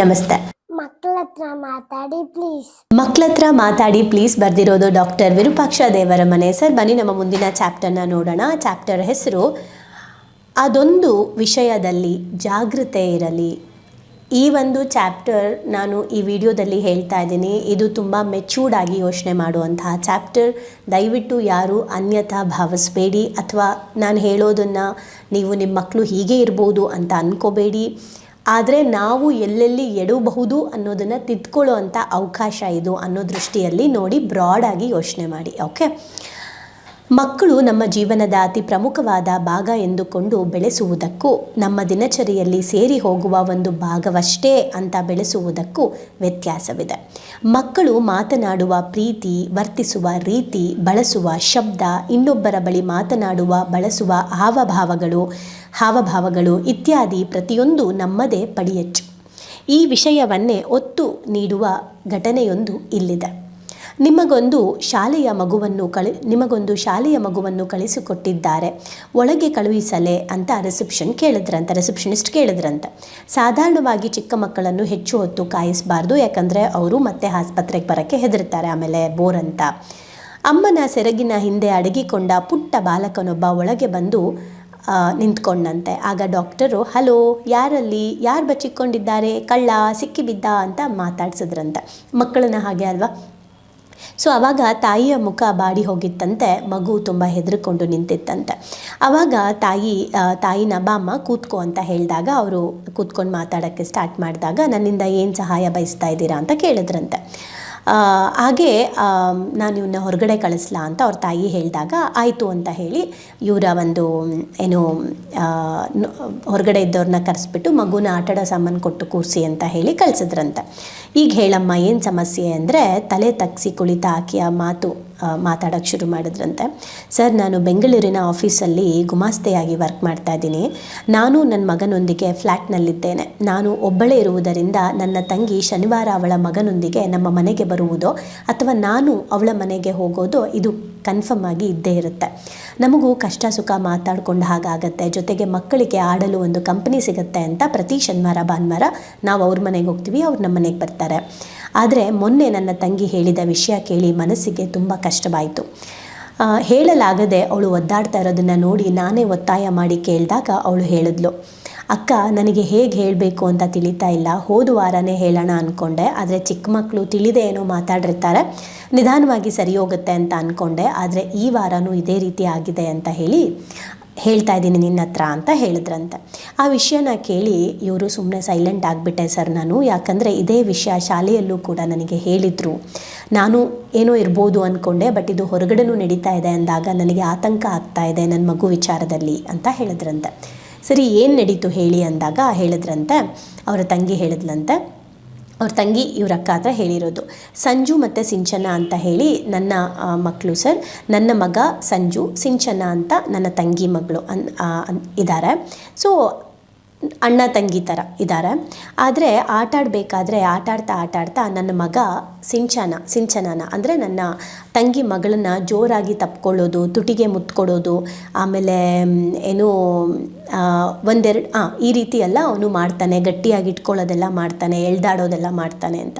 ನಮಸ್ತೆ. ಮಕ್ಕಳ ಹತ್ರ ಮಾತಾಡಿ ಪ್ಲೀಸ್ ಮಕ್ಕಳ ಹತ್ರ ಮಾತಾಡಿ ಪ್ಲೀಸ್ ಬರ್ದಿರೋದು ಡಾಕ್ಟರ್ ವಿರೂಪಾಕ್ಷ ದೇವರ ಮನೆ. ಸರ್ ಬನ್ನಿ ನಮ್ಮ ಮುಂದಿನ ಚಾಪ್ಟರ್ನ ನೋಡೋಣ. ಚಾಪ್ಟರ್ ಹೆಸರು ಅದೊಂದು ವಿಷಯದಲ್ಲಿ ಜಾಗೃತೆ ಇರಲಿ. ಈ ಒಂದು ಚಾಪ್ಟರ್ ನಾನು ಈ ವಿಡಿಯೋದಲ್ಲಿ ಹೇಳ್ತಾ ಇದ್ದೀನಿ. ಇದು ತುಂಬ ಮೆಚೂರ್ಡ್ ಆಗಿ ಯೋಚನೆ ಮಾಡುವಂತಹ ಚಾಪ್ಟರ್ ದಯವಿಟ್ಟು ಯಾರು ಅನ್ಯಥಾ ಭಾವಿಸ್ಬೇಡಿ. ಅಥವಾ ನಾನು ಹೇಳೋದನ್ನು ನೀವು ನಿಮ್ಮ ಮಕ್ಕಳು ಹೀಗೆ ಇರ್ಬೋದು ಅಂತ ಅಂದ್ಕೋಬೇಡಿ ಆದರೆ ನಾವು ಎಲ್ಲೆಲ್ಲಿ ಎಡಬಹುದು ಅನ್ನೋದನ್ನು ತಿದ್ಕೊಳ್ಳೋ ಅಂಥ ಅವಕಾಶ ಇದು ಅನ್ನೋ ದೃಷ್ಟಿಯಲ್ಲಿ ನೋಡಿ ಬ್ರಾಡಾಗಿ ಯೋಚನೆ ಮಾಡಿ ಓಕೆ ಮಕ್ಕಳು ನಮ್ಮ ಜೀವನದ ಅತಿ ಪ್ರಮುಖವಾದ ಭಾಗ ಎಂದುಕೊಂಡು ಬೆಳೆಸುವುದಕ್ಕೂ, ನಮ್ಮ ದಿನಚರಿಯಲ್ಲಿ ಸೇರಿ ಹೋಗುವ ಒಂದು ಭಾಗವಷ್ಟೇ ಅಂತ ಬೆಳೆಸುವುದಕ್ಕೂ ವ್ಯತ್ಯಾಸವಿದೆ. ಮಕ್ಕಳು ಮಾತನಾಡುವ ಪ್ರೀತಿ, ವರ್ತಿಸುವ ರೀತಿ, ಬಳಸುವ ಶಬ್ದ, ಇನ್ನೊಬ್ಬರ ಬಳಿ ಮಾತನಾಡುವ, ಬಳಸುವ ಹಾವಭಾವಗಳು ಹಾವಭಾವಗಳು ಇತ್ಯಾದಿ ಪ್ರತಿಯೊಂದು ನಮ್ಮದೇ ಪಡಿಯಚ್ಚು. ಈ ವಿಷಯವನ್ನೇ ಒತ್ತು ನೀಡುವ ಘಟನೆಯೊಂದು ಇಲ್ಲಿದೆ. ನಿಮಗೊಂದು ಶಾಲೆಯ ಮಗುವನ್ನು ಕಳಿ, ನಿಮಗೊಂದು ಶಾಲೆಯ ಮಗುವನ್ನು ಕಳಿಸಿಕೊಟ್ಟಿದ್ದಾರೆ. ಒಳಗೆ ಕಳುಹಿಸಲೇ ಅಂತ ರಿಸೆಪ್ಷನ್ ಕೇಳಿದ್ರಂತೆ ರಿಸೆಪ್ಷನಿಸ್ಟ್ ಕೇಳಿದ್ರಂತೆ. ಸಾಧಾರಣವಾಗಿ ಚಿಕ್ಕ ಮಕ್ಕಳನ್ನು ಹೆಚ್ಚು ಹೊತ್ತು ಕಾಯಿಸಬಾರ್ದು, ಯಾಕಂದರೆ ಅವರು ಮತ್ತೆ ಆಸ್ಪತ್ರೆಗೆ ಬರೋಕ್ಕೆ ಹೆದರ್ತಾರೆ, ಆಮೇಲೆ ಬೋರ್ ಅಂತ. ಅಮ್ಮನ ಸೆರಗಿನ ಹಿಂದೆ ಅಡಗಿಕೊಂಡ ಪುಟ್ಟ ಬಾಲಕನೊಬ್ಬ ಒಳಗೆ ಬಂದು ನಿಂತ್ಕೊಂಡಂತೆ. ಆಗ ಡಾಕ್ಟರು ಹಲೋ, ಯಾರಲ್ಲಿ, ಯಾರು ಬಚ್ಚಿಕೊಂಡಿದ್ದಾರೆ? ಕಳ್ಳ, ಸಿಕ್ಕಿಬಿದ್ದ? ಅಂತ ಮಾತಾಡ್ಸಿದ್ರಂತೆ. ಮಕ್ಕಳನ್ನ ಹಾಗೆ ಅಲ್ವಾ? ಸೊ ಆವಾಗ ತಾಯಿಯ ಮುಖ ಬಾಡಿ ಹೋಗಿತ್ತಂತೆ, ಮಗು ತುಂಬ ಹೆದರ್ಕೊಂಡು ನಿಂತಿತ್ತಂತೆ. ಆವಾಗ ತಾಯಿ ತಾಯಿನ ಬಾಮ್ಮ ಕೂತ್ಕೋ ಅಂತ ಹೇಳಿದಾಗ ಅವರು ಕೂತ್ಕೊಂಡು ಮಾತಾಡೋಕ್ಕೆ ಸ್ಟಾರ್ಟ್ ಮಾಡಿದಾಗ ನನ್ನಿಂದ ಏನು ಸಹಾಯ ಬಯಸ್ತಾ ಇದ್ದೀರಾ ಅಂತ ಕೇಳಿದ್ರಂತೆ. ಹಾಗೆ ನಾನು ಇವನ್ನ ಹೊರಗಡೆ ಕಳಿಸ್ಲಾ ಅಂತ ಅವ್ರ ತಾಯಿ ಹೇಳಿದಾಗ, ಆಯಿತು ಅಂತ ಹೇಳಿ ಇವರ ಒಂದು, ಏನು ಹೊರಗಡೆ ಇದ್ದವ್ರನ್ನ ಕರೆಸ್ಬಿಟ್ಟು ಮಗುನ ಆಟಾಡೋ ಸಾಮಾನು ಕೊಟ್ಟು ಕೂರಿಸಿ ಅಂತ ಹೇಳಿ ಕಳಿಸಿದ್ರಂತೆ. ಈಗ ಹೇಳಮ್ಮ, ಏನು ಸಮಸ್ಯೆ ಅಂದರೆ ತಲೆ ತಗ್ಸಿ ಕುಳಿತ ಆಕೆಯ ಮಾತು. ಮಾತಾಡೋಕ್ಕೆ ಶುರು ಮಾಡಿದ್ರಂತೆ. ಸರ್, ನಾನು ಬೆಂಗಳೂರಿನ ಆಫೀಸಲ್ಲಿ ಗುಮಾಸ್ತೆಯಾಗಿ ವರ್ಕ್ ಮಾಡ್ತಾ ಇದ್ದೀನಿ. ನಾನು ನನ್ನ ಮಗನೊಂದಿಗೆ ಫ್ಲ್ಯಾಟ್ನಲ್ಲಿದ್ದೇನೆ ನಾನು ಒಬ್ಬಳೇ ಇರುವುದರಿಂದ ನನ್ನ ತಂಗಿ ಶನಿವಾರ ಅವಳ ಮಗನೊಂದಿಗೆ ನಮ್ಮ ಮನೆಗೆ ಬರುವುದೋ ಅಥವಾ ನಾನು ಅವಳ ಮನೆಗೆ ಹೋಗೋದೋ ಇದು ಕನ್ಫರ್ಮ್ ಆಗಿ ಇದ್ದೇ ಇರುತ್ತೆ. ನಮಗೂ ಕಷ್ಟ ಸುಖ ಮಾತಾಡ್ಕೊಂಡು ಹಾಗಾಗತ್ತೆ. ಜೊತೆಗೆ ಮಕ್ಕಳಿಗೆ ಆಡಲು ಒಂದು ಕಂಪನಿ ಸಿಗುತ್ತೆ ಅಂತ ಪ್ರತಿ ಶನಿವಾರ, ಭಾನುವಾರ ನಾವು ಅವ್ರ ಮನೆಗೆ ಹೋಗ್ತೀವಿ, ಅವ್ರು ನಮ್ಮ ಮನೆಗೆ ಬರ್ತಾರೆ. ಆದರೆ ಮೊನ್ನೆ ನನ್ನ ತಂಗಿ ಹೇಳಿದ ವಿಷಯ ಕೇಳಿ ಮನಸ್ಸಿಗೆ ತುಂಬ ಕಷ್ಟವಾಯಿತು. ಹೇಳಲಾಗದೆ ಅವಳು ಒದ್ದಾಡ್ತಾ ಇರೋದನ್ನು ನೋಡಿ ನಾನೇ ಒತ್ತಾಯ ಮಾಡಿ ಕೇಳಿದಾಗ ಅವಳು ಹೇಳಿದ್ಲು. ಅಕ್ಕ, ನನಗೆ ಹೇಗೆ ಹೇಳಬೇಕು ಅಂತ ತಿಳಿತಾ ಇಲ್ಲ. ಹೋದ ವಾರನೇ ಹೇಳೋಣ ಅಂದ್ಕೊಂಡೆ ಆದರೆ ಚಿಕ್ಕ ಮಕ್ಕಳು ತಿಳಿದೇ ಏನೋ ಮಾತಾಡಿರ್ತಾರೆ. ನಿಧಾನವಾಗಿ ಸರಿ ಹೋಗುತ್ತೆ ಅಂತ ಅಂದ್ಕೊಂಡೆ ಆದರೆ ಈ ವಾರನೂ ಇದೇ ರೀತಿ ಆಗಿದೆ ಅಂತ ಹೇಳಿ ಹೇಳ್ತಾ ಇದ್ದೀನಿ ನಿನ್ನ ಹತ್ರ ಅಂತ ಹೇಳಿದ್ರಂತೆ. ಆ ವಿಷಯನ ಕೇಳಿ ಇವರು ಸುಮ್ಮನೆ ಸೈಲೆಂಟ್ ಆಗಿಬಿಟ್ಟೆ ಸರ್ ನಾನು. ಯಾಕಂದರೆ ಇದೇ ವಿಷಯ ಶಾಲೆಯಲ್ಲೂ ಕೂಡ ನನಗೆ ಹೇಳಿದರು. ನಾನು ಏನೋ ಇರ್ಬೋದು ಅಂದ್ಕೊಂಡೆ ಬಟ್ ಇದು ಹೊರಗಡೆನೂ ನಡೀತಾ ಇದೆ ಅಂದಾಗ ನನಗೆ ಆತಂಕ ಆಗ್ತಾ ಇದೆ ನನ್ನ ಮಗು ವಿಚಾರದಲ್ಲಿ ಅಂತ ಹೇಳಿದ್ರಂತೆ. ಸರಿ, ಏನು ನಡೀತು ಹೇಳಿ ಅಂದಾಗ ಹೇಳಿದ್ರಂತೆ. ಅವರ ತಂಗಿ ಹೇಳಿದ್ಲಂತೆ. ಅವ್ರ ತಂಗಿ ಇವ್ರ ಅಕ್ಕ ಹತ್ರ ಹೇಳಿರೋದು. ಸಂಜು ಮತ್ತು ಸಿಂಚನ ಅಂತ ಹೇಳಿ ನನ್ನ ಮಕ್ಕಳು ಸರ್. ನನ್ನ ಮಗ ಸಂಜು, ಸಿಂಚನ ಅಂತ ನನ್ನ ತಂಗಿ ಮಗಳು ಅನ್ ಇದ್ದಾರೆ ಸೊ ಅಣ್ಣ ತಂಗಿ ಥರ ಇದ್ದಾರೆ ಆದರೆ ಆಟಾಡಬೇಕಾದ್ರೆ ಆಟಾಡ್ತಾ ಆಟಾಡ್ತಾ ನನ್ನ ಮಗ ಸಿಂಚನ, ಸಿಂಚನನ ಅಂದರೆ ನನ್ನ ತಂಗಿ ಮಗಳನ್ನ ಜೋರಾಗಿ ತಪ್ಕೊಳ್ಳೋದು, ತುಟಿಗೆ ಮುತ್ಕೊಡೋದು ಆಮೇಲೆ ಏನು ಒಂದೆರಡು ಹಾಂ ಈ ರೀತಿ ಎಲ್ಲ ಅವನು ಮಾಡ್ತಾನೆ. ಗಟ್ಟಿಯಾಗಿ ಇಟ್ಕೊಳ್ಳೋದೆಲ್ಲ ಮಾಡ್ತಾನೆ, ಎಳ್ದಾಡೋದೆಲ್ಲ ಮಾಡ್ತಾನೆ ಅಂತ.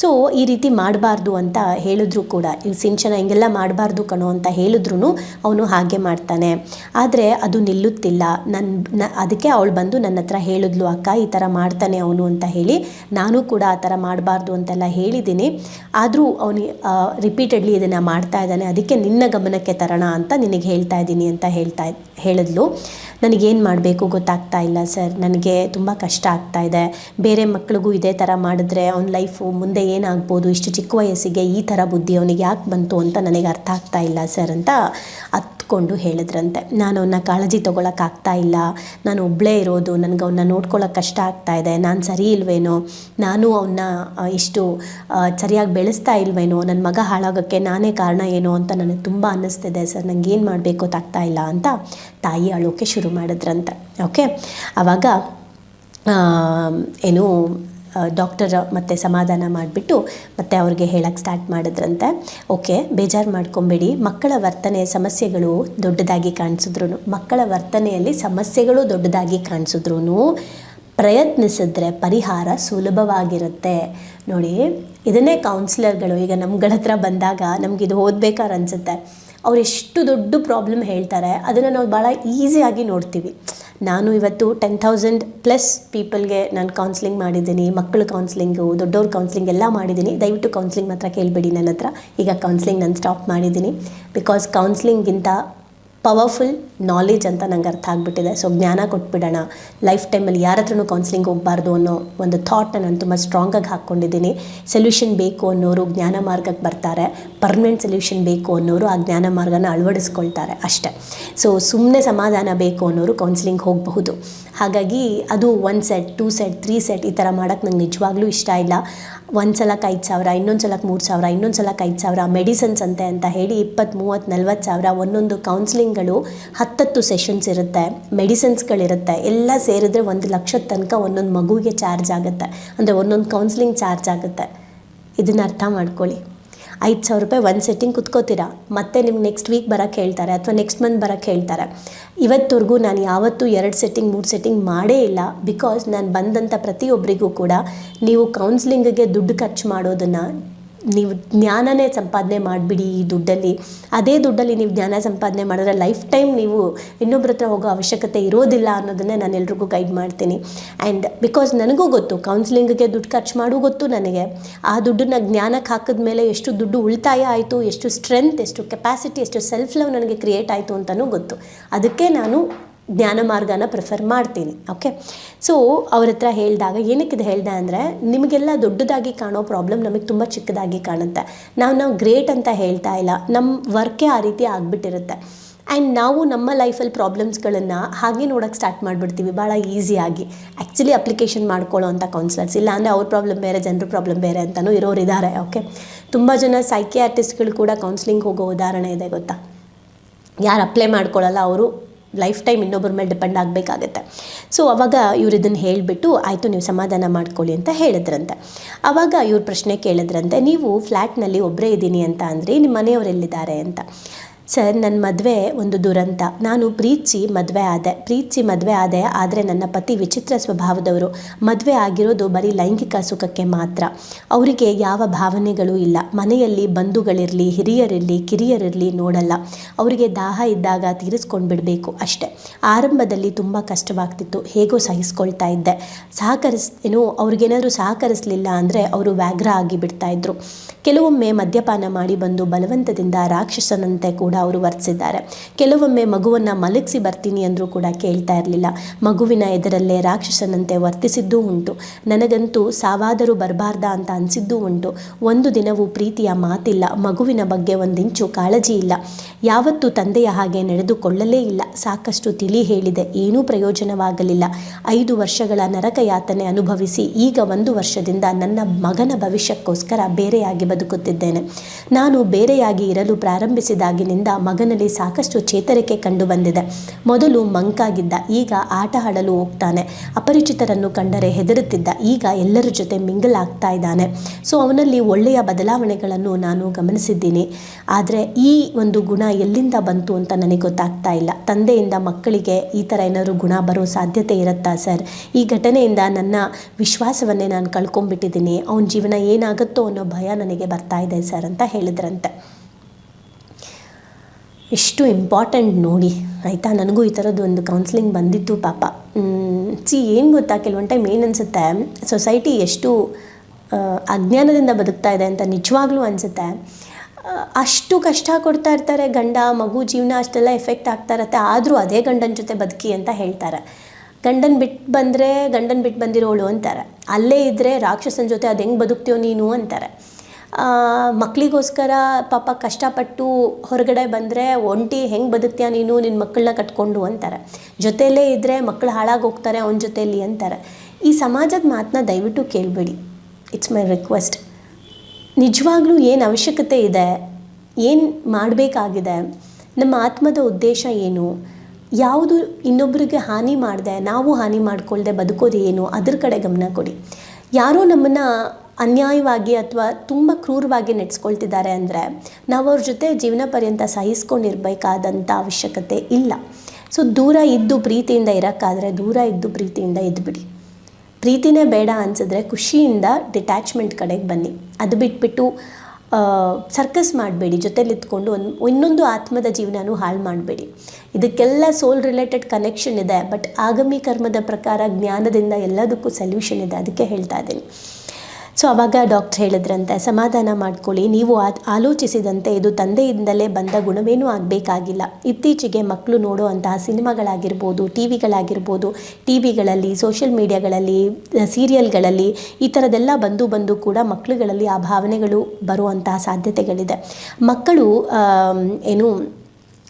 ಸೊ ಈ ರೀತಿ ಮಾಡಬಾರ್ದು ಅಂತ ಹೇಳಿದ್ರು ಕೂಡ. ಈ ಸಿಂಚನ ಹಿಂಗೆಲ್ಲ ಮಾಡಬಾರ್ದು ಕಣೋ ಅಂತ ಹೇಳಿದ್ರು ಅವನು ಹಾಗೆ ಮಾಡ್ತಾನೆ. ಆದರೆ ಅದು ನಿಲ್ಲುತ್ತಿಲ್ಲ. ನನ್ನ ಅದಕ್ಕೆ ಅವಳು ಬಂದು ನನ್ನ ಹತ್ರ ಹೇಳಿದ್ಲು, ಅಕ್ಕ, ಈ ಥರ ಮಾಡ್ತಾನೆ ಅವನು ಅಂತ ಹೇಳಿ ನಾನು ಕೂಡ ಆ ಥರ ಮಾಡಬಾರ್ದು ಅಂತೆಲ್ಲ ಹೇಳಿದ್ದೀನಿ. ಆದರೂ ಅವನಿಗೆ ರಿಪೀಟೆಡ್ಲಿ ಇದನ್ನು ಮಾಡ್ತಾ ಇದ್ದಾನೆ ಅದಕ್ಕೆ ನಿನ್ನ ಗಮನಕ್ಕೆ ತರೋಣ ಅಂತ ನಿನಗೆ ಹೇಳ್ತಾ ಇದ್ದೀನಿ ಅಂತ ಹೇಳ್ತಾ ಹೇಳಿದ್ಲು. ನನಗೇನು ಮಾಡಬೇಕು ಗೊತ್ತಾಗ್ತಾ ಇಲ್ಲ, ಸರ್. ನನಗೆ ತುಂಬ ಕಷ್ಟ ಆಗ್ತಾ ಇದೆ. ಬೇರೆ ಮಕ್ಳಿಗೂ ಇದೇ ಥರ ಮಾಡಿದ್ರೆ ಅವ್ನ ಲೈಫು ಮುಂದೆ ಏನಾಗ್ಬೋದು? ಇಷ್ಟು ಚಿಕ್ಕ ವಯಸ್ಸಿಗೆ ಈ ಥರ ಬುದ್ಧಿ ಅವನಿಗೆ ಯಾಕೆ ಬಂತು ಅಂತ ನನಗೆ ಅರ್ಥ ಆಗ್ತಾ ಇಲ್ಲ, ಸರ್, ಅಂತ ಹತ್ಕೊಂಡು ಹೇಳಿದ್ರಂತೆ. ನಾನು ಅವನ್ನ ಕಾಳಜಿ ತೊಗೊಳಕ್ಕಾಗ್ತಾ ಇಲ್ಲ. ನಾನು ಒಬ್ಬಳೇ ಇರೋದು. ನನಗೆ ಅವನ್ನ ನೋಡ್ಕೊಳ್ಳೋಕೆ ಕಷ್ಟ ಆಗ್ತಾ ಇದೆ. ನಾನು ಸರಿ ಇಲ್ವೇನೋ? ನಾನು ಅವನ್ನ ಇಷ್ಟು ಸರಿಯಾಗಿ ಬೆಳೆಸ್ತಾ ಇಲ್ವೇನೋ? ನನ್ನ ಮಗ ಹಾಳಾಗೋಕ್ಕೆ ನಾನೇ ಕಾರಣ ಏನೋ ಅಂತ ನನಗೆ ತುಂಬ ಅನ್ನಿಸ್ತಿದೆ, ಸರ್. ನನಗೇನು ಮಾಡಬೇಕು ಗೊತ್ತಾಗ್ತಾ ಇಲ್ಲ ಅಂತ ತಾಯಿ ಅಳೋಕೆ ಶುರು ಮಾಡಿದ್ರಂತೆ. ಓಕೆ ಆವಾಗ ಏನು ಡಾಕ್ಟರ್ ಮತ್ತೆ ಸಮಾಧಾನ ಮಾಡಿಬಿಟ್ಟು ಮತ್ತೆ ಅವ್ರಿಗೆ ಹೇಳಕ್ಕೆ ಸ್ಟಾರ್ಟ್ ಮಾಡಿದ್ರಂತೆ. ಓಕೆ ಬೇಜಾರು ಮಾಡ್ಕೊಬೇಡಿ. ಮಕ್ಕಳ ವರ್ತನೆ ಸಮಸ್ಯೆಗಳು ದೊಡ್ಡದಾಗಿ ಕಾಣಿಸಿದ್ರು ಮಕ್ಕಳ ವರ್ತನೆಯಲ್ಲಿ ಸಮಸ್ಯೆಗಳು ದೊಡ್ಡದಾಗಿ ಕಾಣಿಸಿದ್ರು ಪ್ರಯತ್ನಿಸಿದ್ರೆ ಪರಿಹಾರ ಸುಲಭವಾಗಿರುತ್ತೆ. ನೋಡಿ, ಇದನ್ನೇ ಕೌನ್ಸಿಲರ್ಗಳು ಈಗ ನಮ್ಗಳ ಹತ್ರ ಬಂದಾಗ ನಮ್ಗೆ ಇದು ಓದ್ಬೇಕಾದ್ರೆ ಅನಿಸುತ್ತೆ. ಅವ್ರು ಎಷ್ಟು ದೊಡ್ಡ ಪ್ರಾಬ್ಲಮ್ ಹೇಳ್ತಾರೆ, ಅದನ್ನು ನಾವು ಭಾಳ ಈಸಿಯಾಗಿ ನೋಡ್ತೀವಿ. ನಾನು ಇವತ್ತು ಟೆನ್ ಥೌಸಂಡ್ ಪ್ಲಸ್ ಪೀಪಲ್ಗೆ ನಾನು ಕೌನ್ಸಿಲಿಂಗ್ ಮಾಡಿದ್ದೀನಿ, ಮಕ್ಕಳು ಕೌನ್ಸಿಲಿಂಗು ದೊಡ್ಡವ್ರ ಕೌನ್ಸಿಲಿಂಗ್ ಎಲ್ಲ ಮಾಡಿದ್ದೀನಿ. ದಯವಿಟ್ಟು ಕೌನ್ಸಿಲಿಂಗ್ ಮಾತ್ರ ಕೇಳಬೇಡಿ ನನ್ನ ಹತ್ರ. ಈಗ ಕೌನ್ಸಿಲಿಂಗ್ ನಾನು ಸ್ಟಾಪ್ ಮಾಡಿದ್ದೀನಿ. ಬಿಕಾಸ್ ಕೌನ್ಸ್ಲಿಂಗಿಂತ ಪವರ್ಫುಲ್ ನಾಲೆಜ್ ಅಂತ ನಂಗೆ ಅರ್ಥ ಆಗಿಬಿಟ್ಟಿದೆ. ಸೊ ಜ್ಞಾನ ಕೊಟ್ಬಿಡೋಣ. ಲೈಫ್ ಟೈಮಲ್ಲಿ ಯಾರ ಹತ್ರನೂ ಕೌನ್ಸಿಲಿಂಗ್ ಹೋಗಬಾರ್ದು ಅನ್ನೋ ಒಂದು ಥಾಟ್ನ ನಾನು ತುಂಬ ಸ್ಟ್ರಾಂಗಾಗಿ ಹಾಕ್ಕೊಂಡಿದ್ದೀನಿ. ಸೊಲ್ಯೂಷನ್ ಬೇಕು ಅನ್ನೋರು ಜ್ಞಾನ ಮಾರ್ಗಕ್ಕೆ ಬರ್ತಾರೆ. ಪರ್ಮನೆಂಟ್ ಸೊಲ್ಯೂಷನ್ ಬೇಕು ಅನ್ನೋರು ಆ ಜ್ಞಾನ ಮಾರ್ಗನ ಅಳವಡಿಸ್ಕೊಳ್ತಾರೆ ಅಷ್ಟೇ. ಸೊ ಸುಮ್ಮನೆ ಸಮಾಧಾನ ಬೇಕು ಅನ್ನೋರು ಕೌನ್ಸಿಲಿಂಗ್ ಹೋಗಬಹುದು. ಹಾಗಾಗಿ ಅದು one set two set three set ಈ ಥರ ಮಾಡೋಕ್ಕೆ ನಂಗೆ ನಿಜವಾಗ್ಲೂ ಇಷ್ಟ ಇಲ್ಲ. ಒಂದು ಸಲಕ್ಕೆ ಐದು ಸಾವಿರ ಇನ್ನೊಂದು ಸಲಕ್ಕೆ ಮೂರು ಸಾವಿರ ಇನ್ನೊಂದು ಸಲಕ್ಕೆ ಐದು ಸಾವಿರ, ಮೆಡಿಸನ್ಸ್ ಅಂತೆ ಅಂತ ಹೇಳಿ ಇಪ್ಪತ್ತು ಮೂವತ್ತು ನಲ್ವತ್ತು ಸಾವಿರ ಒಂದೊಂದು ಕೌನ್ಸ್ಲಿಂಗ್ಗಳು ಹತ್ತತ್ತು ಸೆಷನ್ಸ್ ಇರುತ್ತೆ, ಮೆಡಿಸನ್ಸ್ಗಳಿರುತ್ತೆ, ಎಲ್ಲ ಸೇರಿದ್ರೆ ಒಂದು ಲಕ್ಷದ ತನಕ ಒಂದೊಂದು ಮಗುವಿಗೆ ಚಾರ್ಜ್ ಆಗುತ್ತೆ. ಅಂದರೆ ಒಂದೊಂದು ಕೌನ್ಸಿಲಿಂಗ್ ಚಾರ್ಜ್ ಆಗುತ್ತೆ. ಇದನ್ನು ಅರ್ಥ ಮಾಡ್ಕೊಳ್ಳಿ. ಐದು ಸಾವಿರ ರೂಪಾಯಿ ಒಂದು ಸೆಟ್ಟಿಂಗ್ ಕುತ್ಕೋತೀರಾ? ಮತ್ತೆ ನಿಮ್ಗೆ ನೆಕ್ಸ್ಟ್ ವೀಕ್ ಬರೋಕ್ಕೆ ಹೇಳ್ತಾರೆ ಅಥವಾ ನೆಕ್ಸ್ಟ್ ಮಂತ್ ಬರೋಕ್ಕೆ ಹೇಳ್ತಾರೆ. ಇವತ್ತವರೆಗೂ ನಾನು ಯಾವತ್ತೂ ಎರಡು ಸೆಟ್ಟಿಂಗ್ ಮೂರು ಸೆಟ್ಟಿಂಗ್ ಮಾಡೇ ಇಲ್ಲ. ಬಿಕಾಸ್ ನಾನು ಬಂದಂಥ ಪ್ರತಿಯೊಬ್ಬರಿಗೂ ಕೂಡ ನೀವು ಕೌನ್ಸ್ಲಿಂಗಿಗೆ ದುಡ್ಡು ಖರ್ಚು ಮಾಡೋದನ್ನು ನೀವು ಜ್ಞಾನನೇ ಸಂಪಾದನೆ ಮಾಡಿಬಿಡಿ ಈ ದುಡ್ಡಲ್ಲಿ. ಅದೇ ದುಡ್ಡಲ್ಲಿ ನೀವು ಜ್ಞಾನ ಸಂಪಾದನೆ ಮಾಡಿದ್ರೆ ಲೈಫ್ ಟೈಮ್ ನೀವು ಇನ್ನೊಬ್ಬರ ಹತ್ರ ಹೋಗೋ ಅವಶ್ಯಕತೆ ಇರೋದಿಲ್ಲ ಅನ್ನೋದನ್ನೇ ನಾನು ಎಲ್ರಿಗೂ ಗೈಡ್ ಮಾಡ್ತೀನಿ. ಆ್ಯಂಡ್ ಬಿಕಾಸ್ ನನಗೂ ಗೊತ್ತು ಕೌನ್ಸಿಲಿಂಗ್ಗೆ ದುಡ್ಡು ಖರ್ಚು ಮಾಡು ಗೊತ್ತು ನನಗೆ. ಆ ದುಡ್ಡನ್ನ ಜ್ಞಾನಕ್ಕೆ ಹಾಕಿದ ಮೇಲೆ ಎಷ್ಟು ದುಡ್ಡು ಉಳಿತಾಯ ಆಯಿತು, ಎಷ್ಟು ಸ್ಟ್ರೆಂತ್ ಎಷ್ಟು ಕೆಪಾಸಿಟಿ ಎಷ್ಟು ಸೆಲ್ಫ್ ಲವ್ ನನಗೆ ಕ್ರಿಯೇಟ್ ಆಯಿತು ಅಂತಲೂ ಗೊತ್ತು. ಅದಕ್ಕೆ ನಾನು ಜ್ಞಾನ ಮಾರ್ಗನ ಪ್ರಿಫರ್ ಮಾಡ್ತೀನಿ ಓಕೆ ಸೊ ಅವ್ರ ಹತ್ರ ಹೇಳಿದಾಗ ಏನಕ್ಕೆ ಇದು ಹೇಳ್ದೆ ಅಂದರೆ, ನಿಮಗೆಲ್ಲ ದೊಡ್ಡದಾಗಿ ಕಾಣೋ ಪ್ರಾಬ್ಲಮ್ ನಮಗೆ ತುಂಬ ಚಿಕ್ಕದಾಗಿ ಕಾಣುತ್ತೆ. ನಾವು ನಾವು ಗ್ರೇಟ್ ಅಂತ ಹೇಳ್ತಾ ಇಲ್ಲ ನಮ್ಮ ವರ್ಕೇ ಆ ರೀತಿ ಆಗಿಬಿಟ್ಟಿರುತ್ತೆ. ಆ್ಯಂಡ್ ನಾವು ನಮ್ಮ ಲೈಫಲ್ಲಿ ಪ್ರಾಬ್ಲಮ್ಸ್ಗಳನ್ನು ಹಾಗೆ ನೋಡೋಕ್ಕೆ ಸ್ಟಾರ್ಟ್ ಮಾಡಿಬಿಡ್ತೀವಿ ಭಾಳ ಈಸಿಯಾಗಿ ಆ್ಯಕ್ಚುಲಿ ಅಪ್ಲಿಕೇಶನ್ ಮಾಡ್ಕೊಳ್ಳೋ ಅಂಥ ಕೌನ್ಸಿಲರ್ಸ್ ಇಲ್ಲ ಅಂದರೆ ಅವ್ರ ಪ್ರಾಬ್ಲಮ್ ಬೇರೆ, ಜನರ ಪ್ರಾಬ್ಲಮ್ ಬೇರೆ ಅಂತಲೂ ಇರೋರು ಇದ್ದಾರೆ ಓಕೆ ತುಂಬ ಜನ ಸೈಕಿಯಾಟಿಸ್ಟ್ಗಳು ಕೂಡ ಕೌನ್ಸಿಲಿಂಗ್ ಹೋಗೋ ಉದಾಹರಣೆ ಇದೆ, ಗೊತ್ತಾ? ಯಾರು ಅಪ್ಲೈ ಮಾಡ್ಕೊಳ್ಳಲ್ಲ ಅವರು ಲೈಫ್ ಟೈಮ್ ಇನ್ನೊಬ್ಬರ ಮೇಲೆ ಡಿಪೆಂಡ್ ಆಗಬೇಕಾಗತ್ತೆ. ಸೊ ಅವಾಗ ಇವ್ರು ಇದನ್ನು ಹೇಳಿಬಿಟ್ಟು, ಆಯಿತು, ನೀವು ಸಮಾಧಾನ ಮಾಡ್ಕೊಳ್ಳಿ ಅಂತ ಹೇಳಿದ್ರಂತೆ. ಆವಾಗ ಇವ್ರ ಪ್ರಶ್ನೆ ಕೇಳಿದ್ರಂತೆ, ನೀವು ಫ್ಲ್ಯಾಟ್ನಲ್ಲಿ ಒಬ್ಬರೇ ಇದ್ದೀನಿ ಅಂತ ಅಂದರೆ ನಿಮ್ಮ ಮನೆಯವರೆಲ್ಲಿದ್ದಾರೆ ಅಂತ. ಸರ್ ನನ್ನ ಮದುವೆ ಒಂದು ದುರಂತ. ನಾನು ಪ್ರೀತಿಸಿ ಮದುವೆ ಆದೆ. ಪ್ರೀತಿಸಿ ಮದುವೆ ಆದೆ ಆದರೆ ನನ್ನ ಪತಿ ವಿಚಿತ್ರ ಸ್ವಭಾವದವರು. ಮದುವೆ ಆಗಿರೋದು ಬರೀ ಲೈಂಗಿಕ ಸುಖಕ್ಕೆ ಮಾತ್ರ. ಅವರಿಗೆ ಯಾವ ಭಾವನೆಗಳು ಇಲ್ಲ. ಮನೆಯಲ್ಲಿ ಬಂಧುಗಳಿರಲಿ, ಹಿರಿಯರಿರಲಿ, ಕಿರಿಯರಿರಲಿ ನೋಡಲ್ಲ. ಅವರಿಗೆ ದಾಹ ಇದ್ದಾಗ ತೀರಿಸ್ಕೊಂಡು ಬಿಡಬೇಕು ಅಷ್ಟೆ. ಆರಂಭದಲ್ಲಿ ತುಂಬ ಕಷ್ಟವಾಗ್ತಿತ್ತು. ಹೇಗೋ ಸಹಿಸ್ಕೊಳ್ತಾ ಇದ್ದೆ. ಸಹಕರಿಸ್, ಏನು, ಅವ್ರಿಗೇನಾದರೂ ಸಹಕರಿಸಲಿಲ್ಲ ಅಂದರೆ ಅವರು ವ್ಯಾಘ್ರ ಆಗಿಬಿಡ್ತಾಯಿದ್ರು ಕೆಲವೊಮ್ಮೆ ಮದ್ಯಪಾನ ಮಾಡಿ ಬಂದು ಬಲವಂತದಿಂದ ರಾಕ್ಷಸನಂತೆ ಕೂಡ ಅವರು ವರ್ತಿಸಿದ್ದಾರೆ. ಕೆಲವೊಮ್ಮೆ ಮಗುವನ್ನು ಮಲಗಿಸಿ ಬರ್ತೀನಿ ಅಂದರೂ ಕೂಡ ಕೇಳ್ತಾ ಇರಲಿಲ್ಲ. ಮಗುವಿನ ಎದುರಲ್ಲೇ ರಾಕ್ಷಸನಂತೆ ವರ್ತಿಸಿದ್ದೂ ಉಂಟು. ನನಗಂತೂ ಸಾವಾದರೂ ಬರಬಾರ್ದ ಅಂತ ಅನಿಸಿದ್ದೂ ಉಂಟು. ಒಂದು ದಿನವೂ ಪ್ರೀತಿಯ ಮಾತಿಲ್ಲ. ಮಗುವಿನ ಬಗ್ಗೆ ಒಂದಿಂಚು ಕಾಳಜಿ ಇಲ್ಲ. ಯಾವತ್ತೂ ತಂದೆಯ ಹಾಗೆ ನಡೆದುಕೊಳ್ಳಲೇ ಇಲ್ಲ. ಸಾಕಷ್ಟು ತಿಳಿ ಹೇಳಿದೆ. ಏನೂ ಪ್ರಯೋಜನವಾಗಲಿಲ್ಲ. ಐದು ವರ್ಷಗಳ ನರಕ ಯಾತನೆ ಅನುಭವಿಸಿ ಈಗ ಒಂದು ವರ್ಷದಿಂದ ನನ್ನ ಮಗನ ಭವಿಷ್ಯಕ್ಕೋಸ್ಕರ ಬೇರೆಯಾಗಿ ಬದುಕುತ್ತಿದ್ದೇನೆ. ನಾನು ಬೇರೆಯಾಗಿ ಇರಲು ಪ್ರಾರಂಭಿಸಿದಾಗಿನಿಂದ ಮಗನಲ್ಲಿ ಸಾಕಷ್ಟು ಚೇತರಿಕೆ ಕಂಡು ಬಂದಿದೆ. ಮೊದಲು ಮಂಕಾಗಿದ್ದ, ಈಗ ಆಟ ಆಡಲು ಹೋಗ್ತಾನೆ. ಅಪರಿಚಿತರನ್ನು ಕಂಡರೆ ಹೆದರುತ್ತಿದ್ದ, ಈಗ ಎಲ್ಲರ ಜೊತೆ ಮಿಂಗಲ್ ಆಗ್ತಾ ಇದ್ದಾನೆ. ಸೊ, ಅವನಲ್ಲಿ ಒಳ್ಳೆಯ ಬದಲಾವಣೆಗಳನ್ನು ನಾನು ಗಮನಿಸಿದ್ದೀನಿ. ಆದರೆ ಈ ಒಂದು ಗುಣ ಎಲ್ಲಿಂದ ಬಂತು ಅಂತ ನನಗೆ ಗೊತ್ತಾಗ್ತಾ ಇಲ್ಲ. ತಂದೆಯಿಂದ ಮಕ್ಕಳಿಗೆ ಈ ಥರ ಏನಾದರೂ ಗುಣ ಬರೋ ಸಾಧ್ಯತೆ ಇರುತ್ತಾ ಸರ್? ಈ ಘಟನೆಯಿಂದ ನನ್ನ ವಿಶ್ವಾಸವನ್ನೇ ನಾನು ಕಳ್ಕೊಂಡ್ಬಿಟ್ಟಿದ್ದೀನಿ. ಅವನ ಜೀವನ ಏನಾಗುತ್ತೋ ಅನ್ನೋ ಭಯ ನನಗೆ ಬರ್ತಾ ಇದೆ ಸರ್ ಅಂತ ಹೇಳಿದ್ರಂತೆ. ಎಷ್ಟು ಇಂಪಾರ್ಟೆಂಟ್ ನೋಡಿ, ಆಯಿತಾ? ನನಗೂ ಈ ಥರದ್ದು ಒಂದು ಕೌನ್ಸಿಲಿಂಗ್ ಬಂದಿತ್ತು ಪಾಪ. ಸಿ ಏನು ಗೊತ್ತಾ? ಕೆಲವೊಂದು ಟೈಮ್ ಏನು ಅನಿಸುತ್ತೆ? ಸೊಸೈಟಿ ಎಷ್ಟು ಅಜ್ಞಾನದಿಂದ ಬದುಕ್ತಾ ಇದೆ ಅಂತ ನಿಜವಾಗ್ಲೂ ಅನಿಸುತ್ತೆ. ಅಷ್ಟು ಕಷ್ಟ ಕೊಡ್ತಾ ಇರ್ತಾರೆ ಗಂಡ, ಮಗು, ಜೀವನ ಅಷ್ಟೆಲ್ಲ ಎಫೆಕ್ಟ್ ಆಗ್ತಾ ಇರತ್ತೆ. ಆದರೂ ಅದೇ ಗಂಡನ ಜೊತೆ ಬದುಕಿ ಅಂತ ಹೇಳ್ತಾರೆ. ಗಂಡನ ಬಿಟ್ಟು ಬಂದರೆ ಗಂಡನ ಬಿಟ್ಟು ಬಂದಿರೋಳು ಅಂತಾರೆ. ಅಲ್ಲೇ ಇದ್ದರೆ ರಾಕ್ಷಸನ ಜೊತೆ ಅದು ಹೆಂಗೆ ಬದುಕ್ತೀಯೋ ನೀನು ಅಂತಾರೆ. ಮಕ್ಕಳಿಗೋಸ್ಕರ ಪಾಪ ಕಷ್ಟಪಟ್ಟು ಹೊರಗಡೆ ಬಂದರೆ ಒಂಟಿ ಹೆಂಗೆ ಬದುಕ್ತೀಯ ನೀನು ನಿನ್ನ ಮಕ್ಕಳನ್ನ ಕಟ್ಕೊಂಡು ಅಂತಾರೆ. ಜೊತೆಯಲ್ಲೇ ಇದ್ದರೆ ಮಕ್ಕಳು ಹಾಳಾಗೋಗ್ತಾರೆ ಅವನ ಜೊತೆಯಲ್ಲಿ ಅಂತಾರೆ. ಈ ಸಮಾಜದ ಮಾತನ್ನ ದಯವಿಟ್ಟು ಕೇಳಬೇಡಿ. ಇಟ್ಸ್ ಮೈ ರಿಕ್ವೆಸ್ಟ್ ನಿಜವಾಗ್ಲೂ ಏನು ಅವಶ್ಯಕತೆ ಇದೆ? ಏನು ಮಾಡಬೇಕಾಗಿದೆ? ನಮ್ಮ ಆತ್ಮದ ಉದ್ದೇಶ ಏನು? ಯಾವುದು ಇನ್ನೊಬ್ಬರಿಗೆ ಹಾನಿ ಮಾಡಿದೆ, ನಾವು ಹಾನಿ ಮಾಡಿಕೊಳ್ಳದೆ ಬದುಕೋದು ಏನು? ಅದ್ರ ಕಡೆ ಗಮನ ಕೊಡಿ. ಯಾರೋ ನಮ್ಮನ್ನು ಅನ್ಯಾಯವಾಗಿ ಅಥವಾ ತುಂಬ ಕ್ರೂರವಾಗಿ ನಡೆಸ್ಕೊಳ್ತಿದ್ದಾರೆ ಅಂದರೆ ನಾವು ಅವ್ರ ಜೊತೆ ಜೀವನ ಪರ್ಯಂತ ಸಹಿಸ್ಕೊಂಡಿರಬೇಕಾದಂಥ ಅವಶ್ಯಕತೆ ಇಲ್ಲ. ಸೊ ದೂರ ಇದ್ದು ಪ್ರೀತಿಯಿಂದ ಇರೋಕ್ಕಾದರೆ ದೂರ ಇದ್ದು ಪ್ರೀತಿಯಿಂದ ಇದ್ದುಬಿಡಿ ಪ್ರೀತಿನೇ ಬೇಡ ಅನಿಸಿದ್ರೆ ಖುಷಿಯಿಂದ ಡಿಟ್ಯಾಚ್ಮೆಂಟ್ ಕಡೆಗೆ ಬನ್ನಿ. ಅದು ಬಿಟ್ಬಿಟ್ಟು ಸರ್ಕಸ್ ಮಾಡಬೇಡಿ, ಜೊತೆಲಿ ಇದ್ಕೊಂಡು ಒಂದು, ಇನ್ನೊಂದು ಆತ್ಮದ ಜೀವನನೂ ಹಾಳು ಮಾಡಬೇಡಿ. ಇದಕ್ಕೆಲ್ಲ ಸೋಲ್ ರಿಲೇಟೆಡ್ ಕನೆಕ್ಷನ್ ಇದೆ ಬಟ್ ಆಗಮಿ ಕರ್ಮದ ಪ್ರಕಾರ ಜ್ಞಾನದಿಂದ ಎಲ್ಲದಕ್ಕೂ ಸೊಲ್ಯೂಷನ್ ಇದೆ, ಅದಕ್ಕೆ ಹೇಳ್ತಾ ಇದ್ದೀನಿ. ಸೊ ಅವಾಗ ಡಾಕ್ಟ್ರ್ ಹೇಳಿದ್ರಂತೆ, ಸಮಾಧಾನ ಮಾಡ್ಕೊಳ್ಳಿ, ನೀವು ಆಲೋಚಿಸಿದಂತೆ ಇದು ತಂದೆಯಿಂದಲೇ ಬಂದ ಗುಣವೇನೂ ಆಗಬೇಕಾಗಿಲ್ಲ. ಇತ್ತೀಚೆಗೆ ಮಕ್ಕಳು ನೋಡುವಂತಹ ಸಿನಿಮಾಗಳಾಗಿರ್ಬೋದು ಟಿ ವಿಗಳಾಗಿರ್ಬೋದು ಟಿ ವಿಗಳಲ್ಲಿ ಸೋಷಿಯಲ್ ಮೀಡಿಯಾಗಳಲ್ಲಿ ಸೀರಿಯಲ್ಗಳಲ್ಲಿ ಈ ಥರದ್ದೆಲ್ಲ ಬಂದು ಬಂದು ಕೂಡ ಮಕ್ಕಳುಗಳಲ್ಲಿ ಆ ಭಾವನೆಗಳು ಬರುವಂತಹ ಸಾಧ್ಯತೆಗಳಿದೆ. ಮಕ್ಕಳು ಏನು